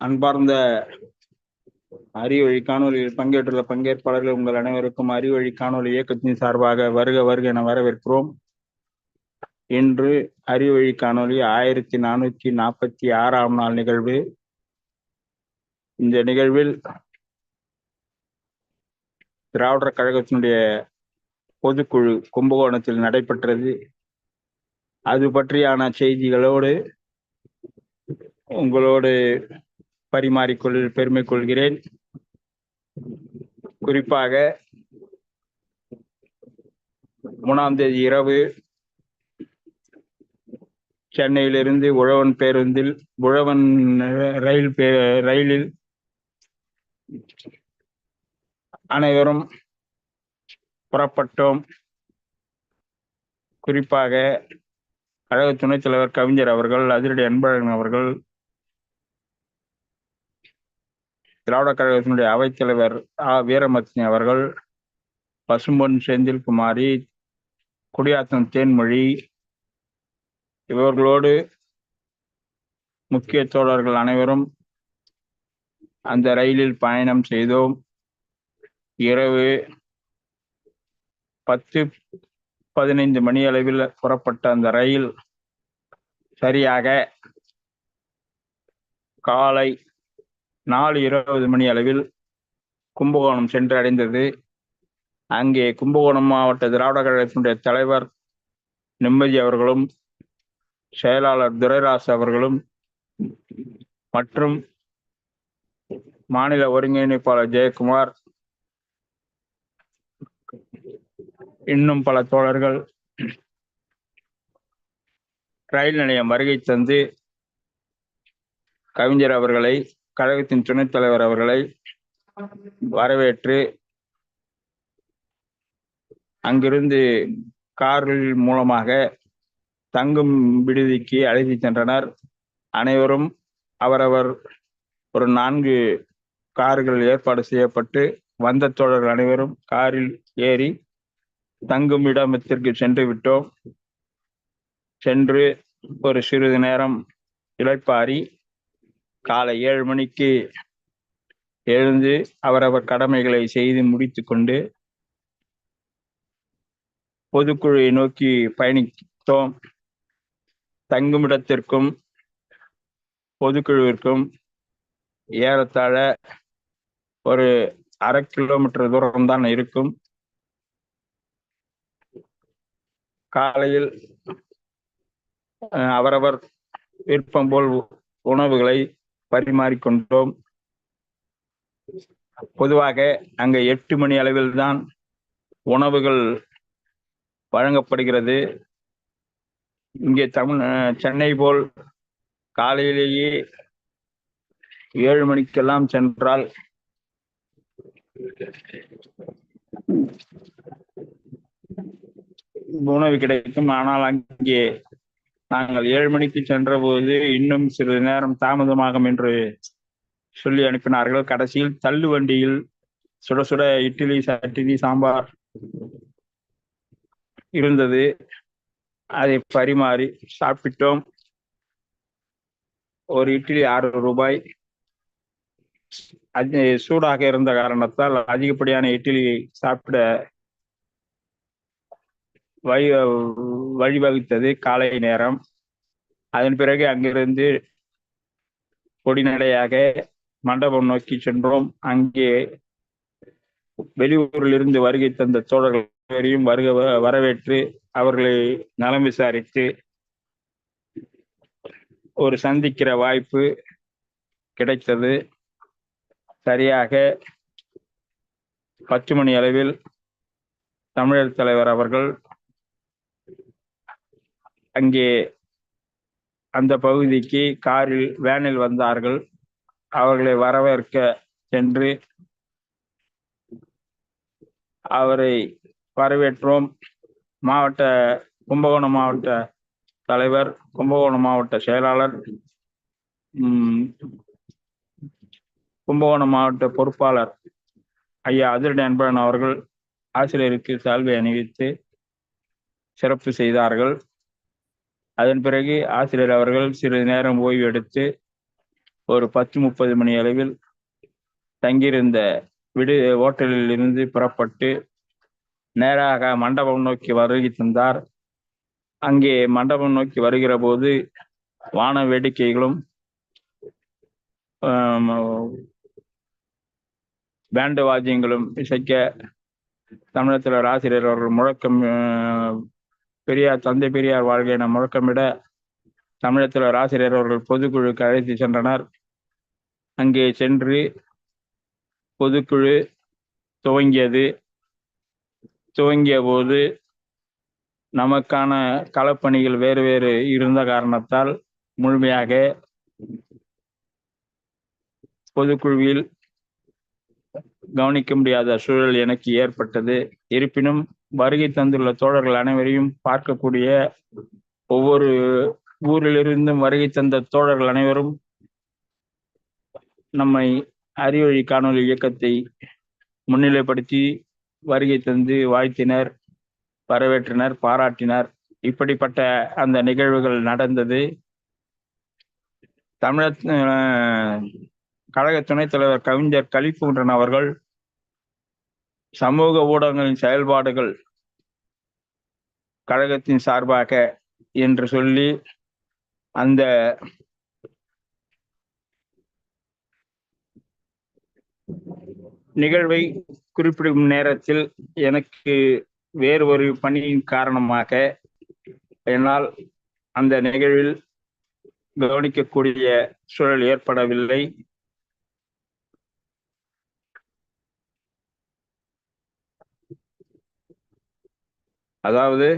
அன்பார்ந்த அறிவழி காணொலியில் பங்கேற்றுள்ள பங்கேற்பாளர்கள் உங்கள் அனைவருக்கும் அறிவழி காணொலி இயக்கத்தின் சார்பாக வருக வருக என வரவேற்கிறோம். இன்று அறிவழி காணொலி ஆயிரத்தி நானூத்தி நாற்பத்தி ஆறாம் நாள் நிகழ்வு. இந்த நிகழ்வில் திராவிடர் கழகத்தினுடைய பொதுக்குழு கும்பகோணத்தில் நடைபெற்றது. அது பற்றியான செய்திகளோடு உங்களோடு பரிமாறிக்கொள் பெருமை கொள்கிறேன் குறிப்பாக மூணாம் தேதி இரவு சென்னையிலிருந்து உழவன் பேருந்தில் உழவன் ரயில் பே ரயிலில் அனைவரும் புறப்பட்டோம். குறிப்பாக கழக துணைத் தலைவர் கவிஞர் அவர்கள் அதிரடி அன்பழகன் அவர்கள் திராவிட கழகத்தினுடைய அவைத்தலைவர் ஆ. வீரமத்தினி அவர்கள் பசும்பொன் செந்தில்குமாரி குடியாத்தம் தேன்மொழி இவர்களோடு முக்கிய தோழர்கள் அனைவரும் அந்த ரயிலில் பயணம் செய்தோம். இரவு பத்து பதினைந்து மணி அளவில் புறப்பட்ட அந்த ரயில் சரியாக காலை நாலு இருபது மணி அளவில் கும்பகோணம் சென்று அடைந்தது அங்கே கும்பகோணம் மாவட்ட திராவிட கழகத்தினுடைய தலைவர் நிம்மதி அவர்களும் செயலாளர் துரைராஸ் அவர்களும் மற்றும் மாநில ஒருங்கிணைப்பாளர் ஜெயக்குமார் இன்னும் பல தோழர்கள் ரயில் நிலையம் வருகை தந்து கவிஞர் அவர்களை கழகத்தின் துணைத் தலைவர் அவர்களை வரவேற்று அங்கிருந்து காரில் மூலமாக தங்கும் விடுதிக்கு அழைத்து சென்றனர். அனைவரும் அவரவர் ஒரு நான்கு கார்கள் ஏற்பாடு செய்யப்பட்டு வந்த தோழர்கள் அனைவரும் காரில் ஏறி தங்கும் இடத்திற்கு சென்று விட்டோம். சென்று ஒரு சிறிது நேரம் இளைப்பாரி காலை ஏழு மணிக்கு எழுந்து அவரவர் கடமைகளை செய்து முடித்து கொண்டு பொதுக்குழுவை நோக்கி பயணித்தோம். தங்குமிடத்திற்கும் பொதுக்குழுவிற்கும் ஏறத்தாழ ஒரு அரை கிலோமீட்டர் தூரம் தான் இருக்கும். காலையில் அவரவர் விருப்பம் போல் உணவுகளை பரிமாறிக்கொண்டோம். பொதுவாக அங்க எட்டு மணி அளவில் தான் உணவுகள் வழங்கப்படுகிறது. இங்கே தமிழ் சென்னை போல் காலையிலேயே ஏழு மணிக்கெல்லாம் சென்றால் உணவு கிடைக்கும். ஆனால் அங்கே நாங்கள் ஏழு மணிக்கு சென்ற போது இன்னும் சிறிது நேரம் தாமதமாகும் என்று சொல்லி அனுப்பினார்கள். கடைசியில் தள்ளு வண்டியில் சுட சுட இட்லி சட்டினி சாம்பார் இருந்தது. அதை பரிமாறி சாப்பிட்டோம். ஒரு இட்லி ஆறு ரூபாய். அது சூடாக இருந்த காரணத்தால் அதிகப்படியான இட்லி சாப்பிட வழி வழிவகுத்தது காலை நேரம். அதன் பிறகு அங்கிருந்து கொடிநடையாக மண்டபம் நோக்கி சென்றோம். அங்கே வெளியூரில் இருந்து வருகை தந்த தோழர்களையும் வருக வரவேற்று அவர்களை நலம் விசாரித்து ஒரு சந்திக்கிற வாய்ப்பு கிடைத்தது. சரியாக பத்து மணி அளவில் தமிழர் தலைவர் அவர்கள் அங்கே அந்த பகுதிக்கு காரில் வேனில் வந்தார்கள். அவர்களை வரவேற்க சென்று அவரை வரவேற்றோம். மாவட்ட கும்பகோணம் மாவட்ட தலைவர் கும்பகோணம் மாவட்ட செயலாளர் கும்பகோணம் மாவட்ட பொறுப்பாளர் ஐயா அதிரடி அன்பழன் அவர்கள் ஆசிரியருக்கு சால்வை அணிவித்து சிறப்பு செய்தார்கள். அதன் பிறகு ஆசிரியர் அவர்கள் சிறிது நேரம் ஓய்வு எடுத்து ஒரு பத்து முப்பது மணி அளவில் தங்கியிருந்த விடு ஓட்டலில் இருந்து புறப்பட்டு நேராக மண்டபம் நோக்கி வருகை தந்தார். அங்கே மண்டபம் நோக்கி வருகிற போது வான வேடிக்கைகளும் பேண்டு வாத்தியங்களும் இசைக்க தமிழகத்தில் ஆசிரியர் அவர்கள் முழக்கம் அஹ், பெரியார் தந்தை பெரியார் வாழ்க்கை என முழக்கமிட தமிழகத்தில் ஆசிரியர் அவர்கள் பொதுக்குழுக்கு அழைத்து சென்றனர். அங்கே சென்று பொதுக்குழு துவங்கியது. துவங்கிய போது நமக்கான களப்பணிகள் வேறு வேறு இருந்த காரணத்தால் முழுமையாக பொதுக்குழுவில் கவனிக்க முடியாத சூழல் எனக்கு ஏற்பட்டது. இருப்பினும் வருகை தந்துள்ள தோழர்கள் அனைவரையும் பார்க்கக்கூடிய ஒவ்வொரு ஊரிலிருந்தும் வருகை தந்த தோழர்கள் அனைவரும் நம்மை அறிவழி காணொலி இயக்கத்தை முன்னிலைப்படுத்தி வருகை தந்து வாழ்த்தினர் வரவேற்றினர் பாராட்டினர். இப்படிப்பட்ட அந்த நிகழ்வுகள் நடந்தது. தமிழக கழக துணைத் தலைவர் கவிஞர் கலிபூன்றன் அவர்கள் சமூக ஊடகங்களின் செயல்பாடுகள் கழகத்தின் சார்பாக என்று சொல்லி அந்த நிகழ்வை குறிப்பிடும் நேரத்தில் எனக்கு வேறு ஒரு பணியின் காரணமாக என்னால் அந்த நிகழ்வில் கவனிக்கக்கூடிய சூழல் ஏற்படவில்லை. அதாவது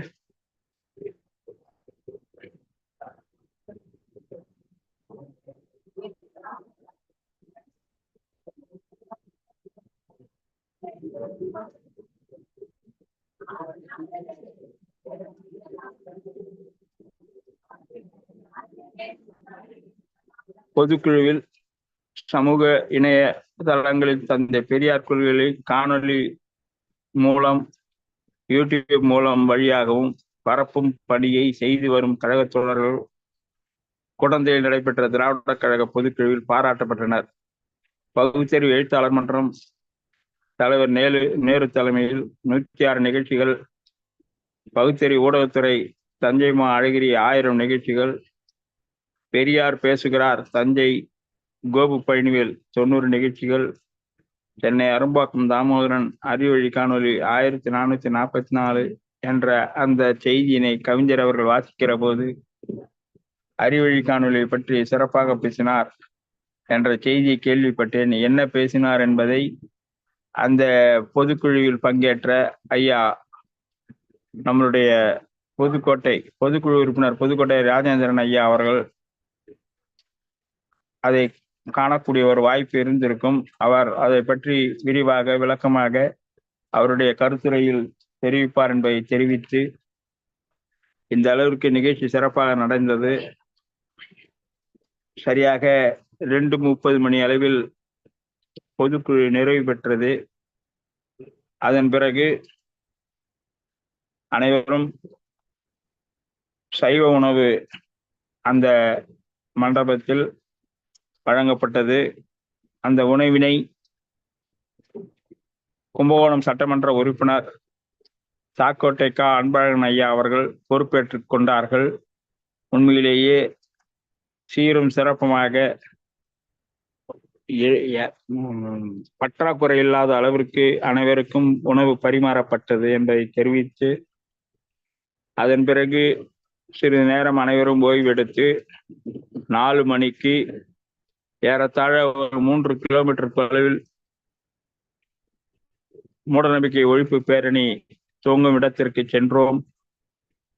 பொதுக்குழுவில் சமூக இணைய தளங்களில் தந்த பெரியார் கொள்கைகளை காணொளி மூலம் யூடியூப் மூலம் வழியாகவும் பரப்பும் பணியை செய்து வரும் கழகத் தோழர்கள் குடந்தையில் நடைபெற்ற திராவிட கழக பொதுக்குழுவில் பாராட்டப்பட்டனர். பகுத்தறிவு எழுத்தாளர் மன்றம் தலைவர் நேரு நேரு தலைமையில் நூற்றி ஆறு நிகழ்ச்சிகள் பகுத்தறி ஊடகத்துறை தஞ்சை மா அழகிரி ஆயிரம் நிகழ்ச்சிகள் பெரியார் பேசுகிறார் தஞ்சை கோபு பழனிவேல் தொண்ணூறு நிகழ்ச்சிகள் சென்னை அரும்பாக்கம் தாமோதரன் அறிவழி காணொலி ஆயிரத்தி நானூத்தி நாற்பத்தி நாலு என்ற அந்த செய்தியினை கவிஞர் அவர்கள் வாசிக்கிற போது அறிவழி காணொலியை பற்றி சிறப்பாக பேசினார் என்ற செய்தியை கேள்விப்பட்டேன். என்ன பேசினார் என்பதை அந்த பொதுக்குழுவில் பங்கேற்ற ஐயா நம்மளுடைய பொதுக்கோட்டை பொதுக்குழு உறுப்பினர் பொதுக்கோட்டை ராஜேந்திரன் ஐயா அவர்கள் அதை காணக்கூடிய ஒரு வாய்ப்பு இருந்திருக்கும். அவர் அதை பற்றி விரிவாக விளக்கமாக அவருடைய கருத்துரையில் தெரிவிப்பார் என்பதை தெரிவித்து இந்த அளவிற்கு நிகழ்ச்சி சிறப்பாக நடந்தது. சரியாக ரெண்டு முப்பது மணி அளவில் பொதுக்குழு நிறைவு பெற்றது. அதன் பிறகு அனைவரும் சைவ உணவு அந்த மண்டபத்தில் வழங்கப்பட்டது. அந்த உணவினை கும்பகோணம் சட்டமன்ற உறுப்பினர் சாக்கோட்டை கா அன்பழகன் ஐயா அவர்கள் பொறுப்பேற்றுக் கொண்டார்கள். உண்மையிலேயே சீரும் சிறப்புமாக பற்றாக்குறை இல்லாத அளவிற்கு அனைவருக்கும் உணவு பரிமாறப்பட்டது என்பதை தெரிவித்து அதன் பிறகு சிறிது நேரம் அனைவரும் ஓய்வெடுத்து நாலு மணிக்கு ஏறத்தாழ ஒரு மூன்று கிலோமீட்டர் தொலைவில் மூடநம்பிக்கை ஒழிப்பு பேரணி துவங்கும் இடத்திற்கு சென்றோம்.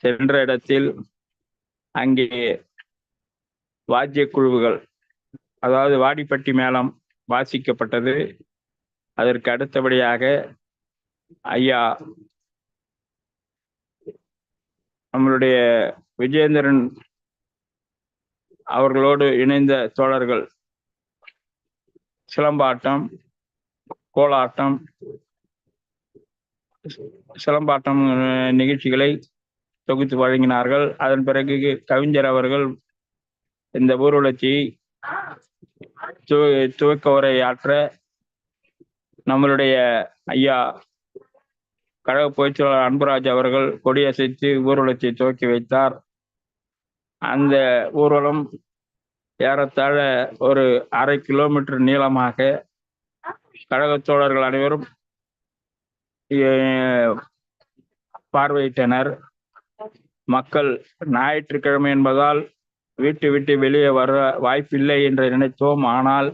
சென்ற இடத்தில் அங்கே வாத்திய குழுவுகள் அதாவது வாடிப்பட்டி மேளம் வாசிக்கப்பட்டது. அதற்கு அடுத்தபடியாக ஐயா நம்மளுடைய விஜயேந்திரன் அவர்களோடு இணைந்த தோழர்கள். சிலம்பாட்டம் கோலாட்டம் சிலம்பாட்டம் நிகழ்ச்சிகளை தொகுத்து வழங்கினார்கள். அதன் பிறகு கவிஞர் அவர்கள் இந்த ஊர்வலத்தை துவக்க உரை ஆற்ற நம்மளுடைய ஐயா கழக பொதுச்செயலாளர் அன்புராஜ் அவர்கள் கொடியசைத்து ஊர்வலத்தை துவக்கி வைத்தார். அந்த ஊர்வலம் ஏறத்தாழ ஒரு அரை கிலோமீட்டர் நீளமாக கழகத் தோழர்கள் அனைவரும் பார்வையிட்டனர். மக்கள் ஞாயிற்றுக்கிழமை என்பதால் வீட்டு விட்டு வெளியே வர வாய்ப்பில்லை என்று நினைத்தோம். ஆனால்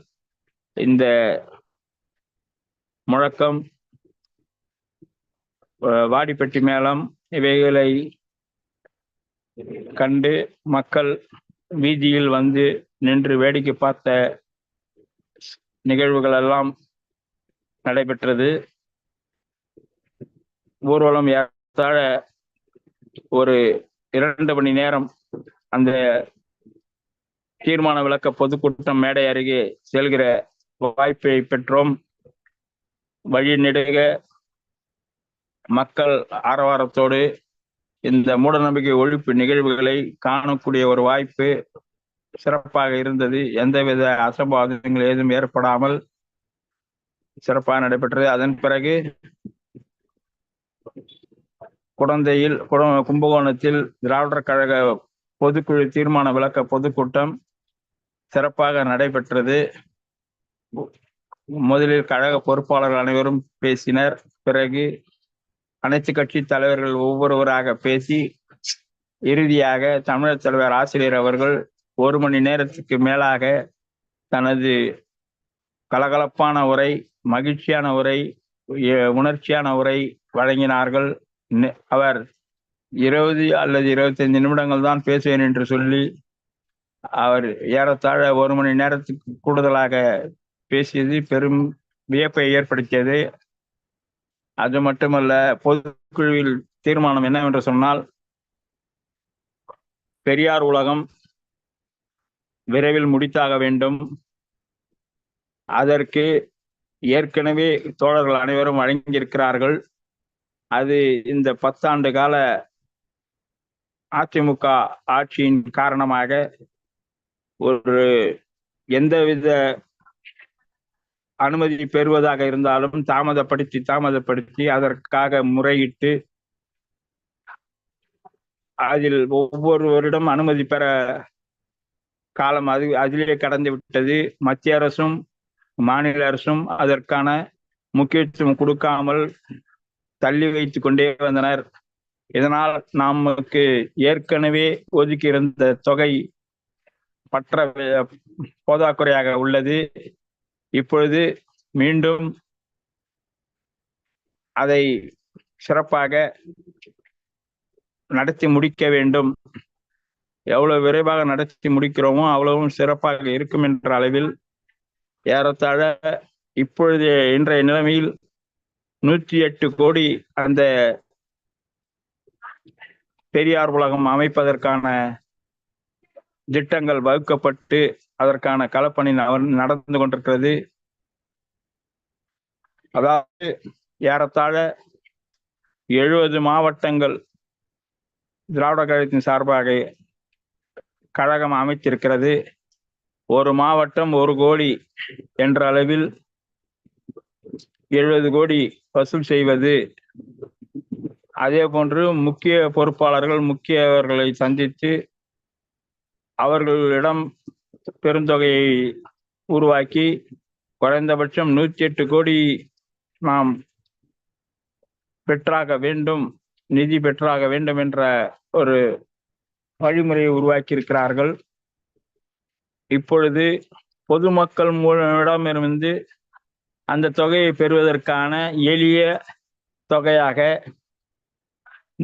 இந்த முழக்கம் வாடிப்பட்டி மேளம் இவைகளை கண்டு மக்கள் வீதியில் வந்து நின்று வேடிக்கை பார்த்த நிகழ்வுகள் எல்லாம் நடைபெற்றது. ஊர்வலம் ஏறத்தாழ ஒரு இரண்டு மணி நேரம் அந்த தீர்மான விளக்க பொதுக்கூட்டம் மேடை அருகே செல்கிற வாய்ப்பை பெற்றோம். வழி நெடுக மக்கள் ஆரவாரத்தோடு இந்த மூடநம்பிக்கை ஒழிப்பு நிகழ்வுகளை காணக்கூடிய ஒரு வாய்ப்பு சிறப்பாக இருந்தது. எந்தவித அசம்பாவிதங்கள் ஏதும் ஏற்படாமல் சிறப்பாக நடைபெற்றது. அதன் பிறகு குடந்தையில் குட- கும்பகோணத்தில் திராவிடர் கழக பொதுக்குழு தீர்மான விளக்க பொதுக்கூட்டம் சிறப்பாக நடைபெற்றது. முதலில் கழக பொறுப்பாளர்கள் அனைவரும் பேசினர். பிறகு அனைத்து கட்சி தலைவர்கள் ஒவ்வொருவராக பேசி இறுதியாக தமிழர் தலைவர் ஆசிரியர் அவர்கள் ஒரு மணி நேரத்துக்கு மேலாக தனது கலகலப்பான உரை மகிழ்ச்சியான உரை உணர்ச்சியான உரை வழங்கினார்கள். அவர் இருபது அல்லது இருபத்தைந்து நிமிடங்கள் தான் பேசுவேன் என்று சொல்லி அவர் ஏறத்தாழ ஒரு மணி நேரத்துக்கு கூடுதலாக பேசியது பெரும் வியப்பை ஏற்படுத்தியது. அது மட்டுமல்ல பொதுக்குழுவில் தீர்மானம் என்னவென்று சொன்னால் பெரியார் உலகம் விரைவில் முடித்தாக வேண்டும். அதற்கு ஏற்கனவே தோழர்கள் அனைவரும் வழங்கியிருக்கிறார்கள். அது இந்த பத்தாண்டு கால அதிமுக ஆட்சியின் காரணமாக ஒரு எந்தவித அனுமதி பெறுவதாக இருந்தாலும் தாமதப்படுத்தி தாமதப்படுத்தி அதற்காக முறையிட்டு அதில் ஒவ்வொருவரிடம் அனுமதி பெற காலம் அது அதிலே கடந்து விட்டது. மத்திய அரசும் மாநில அரசும் அதற்கான முக்கியத்துவம் கொடுக்காமல் தள்ளி வைத்து கொண்டே வந்தனர். இதனால் நமக்கு ஏற்கனவே ஒதுக்கி இருந்த தொகை பற்ற போதாக்குறையாக உள்ளது. இப்பொழுது மீண்டும் அதை சிறப்பாக நடத்தி முடிக்க வேண்டும். எவ்வளவு விரைவாக நடத்தி முடிக்கிறோமோ அவ்வளவும் சிறப்பாக இருக்கும் என்ற அளவில் ஏறத்தாழ இப்பொழுது இன்றைய நிலைமையில் நூற்றி எட்டு கோடி அந்த பெரியார் உலகம் அமைப்பதற்கான திட்டங்கள் வகுக்கப்பட்டு அதற்கான களப்பணி நடந்து கொண்டிருக்கிறது. அதாவது ஏறத்தாழ எழுபது மாவட்டங்கள் திராவிட கழகத்தின் சார்பாக கழகம் அமைத்திருக்கிறது. ஒரு மாவட்டம் ஒரு கோடி என்ற அளவில் எழுபது கோடி வசூல் செய்வது. அதே போன்று முக்கிய பொறுப்பாளர்கள் முக்கியவர்களை சந்தித்து அவர்களிடம் பெருந்தொகையை உருவாக்கி குறைந்தபட்சம் நூற்றி எட்டு கோடி நாம் பெற்றாக வேண்டும் நிதி பெற்றாக வேண்டும் என்ற ஒரு வழிமுறையை உருவாக்கியிருக்கிறார்கள். இப்பொழுது பொதுமக்கள் மூலமிடமிருந்து அந்த தொகையை பெறுவதற்கான எளிய தொகையாக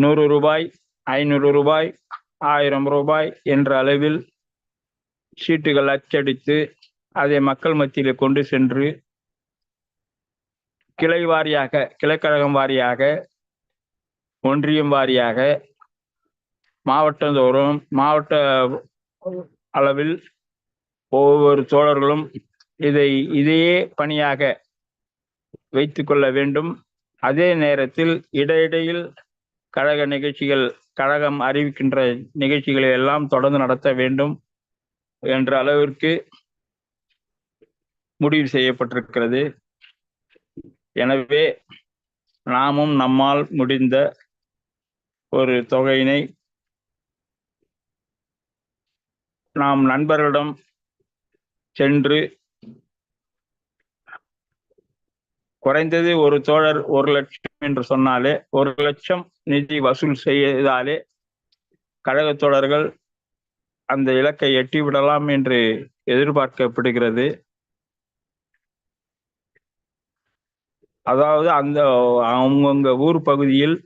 நூறு ரூபாய் ஐநூறு ரூபாய் ஆயிரம் ரூபாய் என்ற அளவில் சீட்டுகள் அச்சடித்து அதை மக்கள் மத்தியில் கொண்டு சென்று கிளை வாரியாக கிளைக்கழகம் வாரியாக ஒன்றியம் வாரியாக மாவட்டந்தோறும் மாவட்ட அளவில் ஒவ்வொரு தோழர்களும் இதை இதையே பணியாக வைத்து கொள்ள வேண்டும். அதே நேரத்தில் இடையிடையில் கழக நிகழ்ச்சிகள் கழகம் அறிவிக்கின்ற நிகழ்ச்சிகளை எல்லாம் தொடர்ந்து நடத்த வேண்டும் என்ற அளவிற்கு முடிவு செய்யப்பட்டிருக்கிறது. எனவே நாமும் நம்மால் முடிந்த ஒரு தொகையினை நாம் நண்பர்களிடம் சென்று குறைந்தது ஒரு தோழர் ஒரு லட்சம் என்று சொன்னாலே ஒரு லட்சம் நிதி வசூல் செய்தாலே கழக தோழர்கள் அந்த இலக்கை எட்டிவிடலாம் என்று எதிர்பார்க்கப்படுகிறது. அதாவது அந்த அவங்கவுங்க ஊர் பகுதியில்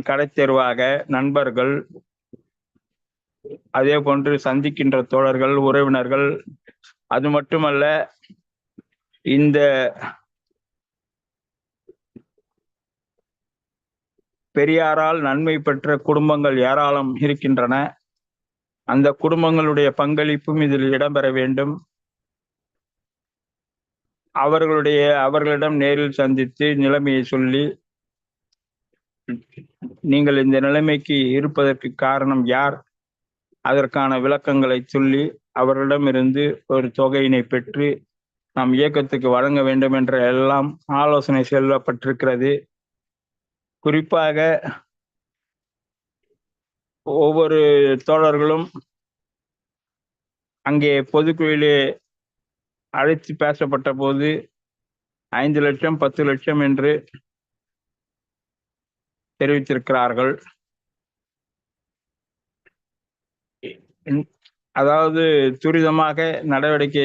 கடைத்தெருவாக நண்பர்கள் அதே போன்று சந்திக்கின்ற தோழர்கள் உறவினர்கள் அது மட்டுமல்ல இந்த பெரியாரால் நன்மை பெற்ற குடும்பங்கள் ஏராளம் இருக்கின்றன. அந்த குடும்பங்களுடைய பங்களிப்பும் இதில் இடம்பெற வேண்டும். அவர்களுடைய அவர்களிடம் நேரில் சந்தித்து நிலைமையை சொல்லி நீங்கள் இந்த நிலைமைக்கு இருப்பதற்கு காரணம் யார்? அதற்கான விளக்கங்களை சொல்லி அவர்களிடமிருந்து ஒரு தொகையினை பெற்று நாம் இயக்கத்துக்கு வழங்க வேண்டும் என்ற எல்லாம் ஆலோசனை செல்லப்பட்டிருக்கிறது. குறிப்பாக ஒவ்வொரு தோழர்களும் அங்கே பொதுக்குழுவிலே அழைத்து பேசப்பட்ட போது ஐந்து லட்சம் பத்து லட்சம் என்று தெரிவித்திருக்கிறார்கள். அதாவது துரிதமாக நடவடிக்கை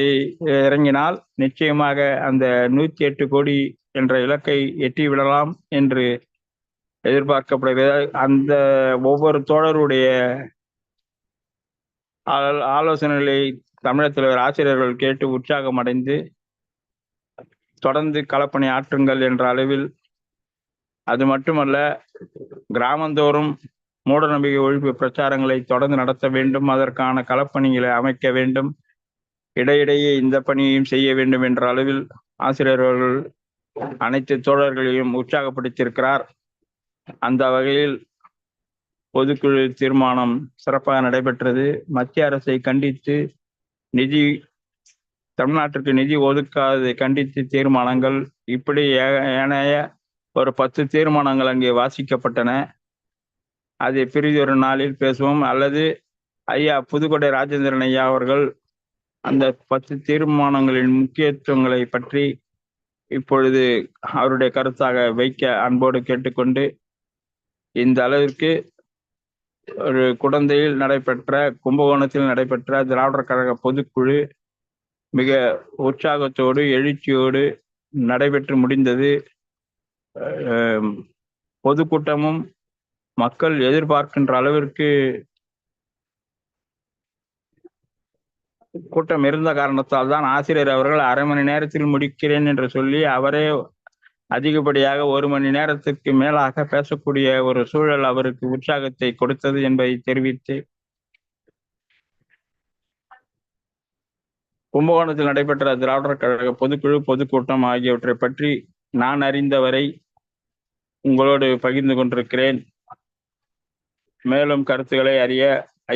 இறங்கினால் நிச்சயமாக அந்த நூத்தி எட்டு கோடி என்ற இலக்கை எட்டி விடலாம் என்று எதிர்பார்க்கப்படுகிறது. அந்த ஒவ்வொரு தோழருடைய ஆலோசனைகளை தமிழக தலைவர் ஆசிரியர்கள் கேட்டு உற்சாகம் அடைந்து தொடர்ந்து களப்பணி ஆற்றுங்கள் என்ற அளவில் அது மட்டுமல்ல கிராமந்தோறும் மூட நம்பிக்கை ஒழிப்பு பிரச்சாரங்களை தொடர்ந்து நடத்த வேண்டும். அதற்கான களப்பணிகளை அமைக்க வேண்டும். இடையிடையே இந்த பணியையும் செய்ய வேண்டும் என்ற அளவில் ஆசிரியர்கள் அனைத்து தோழர்களையும் உற்சாகப்படுத்தியிருக்கிறார். அந்த வகையில் பொதுக்குழு தீர்மானம் சிறப்பாக நடைபெற்றது. மத்திய அரசை கண்டித்து நிதி தமிழ்நாட்டிற்கு நிதி ஒதுக்காததை கண்டித்து தீர்மானங்கள் இப்படி ஏனைய ஒரு பத்து தீர்மானங்கள் அங்கே வாசிக்கப்பட்டன. அதை பிரிதொரு நாளில் பேசுவோம். அல்லது ஐயா புதுக்கோட்டை ராஜேந்திரன் ஐயா அவர்கள் அந்த பத்து தீர்மானங்களின் முக்கியத்துவங்களை பற்றி இப்பொழுது அவருடைய கருத்தாக வைக்க அன்போடு கேட்டுக்கொண்டு இந்த அளவிற்கு ஒரு குடந்தையில் நடைபெற்ற கும்பகோணத்தில் நடைபெற்ற திராவிடர் கழக பொதுக்குழு மிக உற்சாகத்தோடு எழுச்சியோடு நடைபெற்று முடிந்தது. பொதுக்கூட்டமும் மக்கள் எதிர்பார்க்கின்ற அளவிற்கு கூட்டம் இருந்த காரணத்தால் தான் ஆசிரியர் அவர்கள் அரை மணி நேரத்தில் முடிக்கிறேன் என்று சொல்லி அவரே அதிகப்படியாக ஒரு மணி நேரத்திற்கு மேலாக பேசக்கூடிய ஒரு சூழல் அவருக்கு உற்சாகத்தை கொடுத்தது என்பதை தெரிவித்து கும்பகோணத்தில் நடைபெற்ற திராவிடர் கழக பொதுக்குழு பொதுக்கூட்டம் ஆகியவற்றை பற்றி நான் அறிந்தவரை உங்களோடு பகிர்ந்து கொண்டிருக்கிறேன். மேலும் கருத்துக்களை அறிய